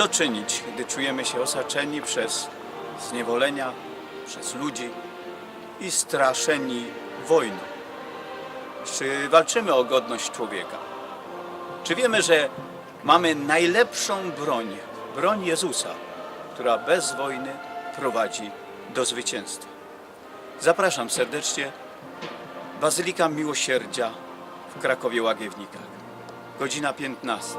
Co czynić, gdy czujemy się osaczeni przez zniewolenia, przez ludzi i straszeni wojną? Czy walczymy o godność człowieka? Czy wiemy, że mamy najlepszą broń, broń Jezusa, która bez wojny prowadzi do zwycięstwa? Zapraszam serdecznie. Bazylika Miłosierdzia w Krakowie Łagiewnikach. Godzina 15.